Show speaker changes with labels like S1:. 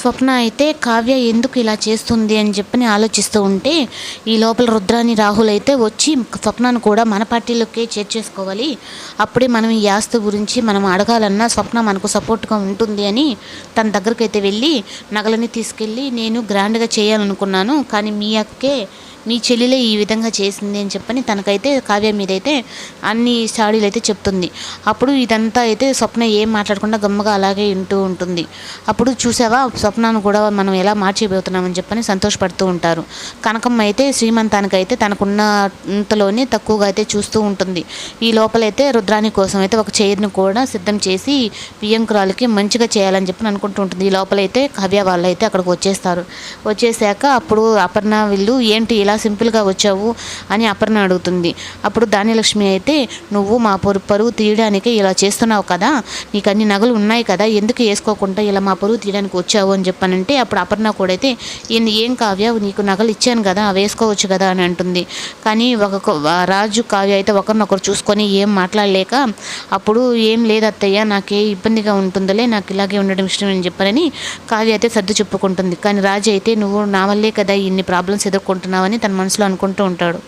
S1: స్వప్న అయితే కావ్య ఎందుకు ఇలా చేస్తుంది అని చెప్పని ఆలోచిస్తూ ఉంటే ఈ లోపల రుద్రాని రాహుల్ అయితే వచ్చి స్వప్నను కూడా మన పార్టీలోకే చేర్చేసుకోవాలి అప్పుడే మనం ఈ ఆస్తు గురించి మనం అడగాలన్నా స్వప్న మనకు సపోర్ట్గా ఉంటుంది అని తన దగ్గరికి అయితే వెళ్ళి నగలని తీసుకెళ్ళి నేను గ్రాండ్గా చేయాలనుకున్నాను. కానీ మీ అక్కే మీ చెల్లెలే ఈ విధంగా చేసింది అని చెప్పని తనకైతే కావ్య మీద అయితే అన్ని స్టాడీలు అయితే చెప్తుంది. అప్పుడు ఇదంతా అయితే స్వప్న ఏం మాట్లాడకుండా గమ్మగా అలాగే వింటూ ఉంటుంది. అప్పుడు చూసావా స్వప్నను కూడా మనం ఎలా మార్చిపోతున్నామని చెప్పని సంతోషపడుతూ ఉంటారు. కనకమ్మ అయితే శ్రీమంతానికైతే తనకున్నంతలోనే తక్కువగా అయితే చూస్తూ ఉంటుంది. ఈ లోపలైతే రుద్రాని కోసం అయితే ఒక చైర్ని కూడా సిద్ధం చేసి వియంకురాలకి మంచిగా చేయాలని చెప్పి అనుకుంటూ ఉంటుంది. ఈ లోపలైతే కావ్య వాళ్ళు అయితే అక్కడికి వచ్చేస్తారు. వచ్చేసాక అప్పుడు అపర్ణ వీళ్ళు ఏంటి ఇలా సింపుల్గా వచ్చావు అని అపర్ణ అడుగుతుంది. అప్పుడు ధాన్యలక్ష్మి అయితే నువ్వు మా పరు పరువు తీయడానికి ఇలా చేస్తున్నావు కదా? నీకు అన్ని నగలు ఉన్నాయి కదా? ఎందుకు వేసుకోకుండా ఇలా మా పరువు తీయడానికి వచ్చావు? అని చెప్పానంటే అప్పుడు అపర్ణ కూడా అయితే "ఏం- కావ్య? నీకు నగలు ఇచ్చాను కదా అవి వేసుకోవచ్చు కదా? అని అంటుంది. కానీ ఒక రాజు కావ్య అయితే ఒకరినొకరు చూసుకొని ఏం మాట్లాడలేక అప్పుడు ఏం లేదు అత్తయ్య నాకే ఇబ్బందిగా ఉంటుందిలే నాకు ఇలాగే ఉండడం ఇష్టం అని చెప్పారని కావ్య అయితే సర్దు చెప్పుకుంటుంది. కానీ రాజు అయితే నువ్వు నా వల్లే కదా ఇన్ని ప్రాబ్లమ్స్ ఎదుర్కొంటున్నావని తన మనసులో అనుకుంటూ ఉంటాడు.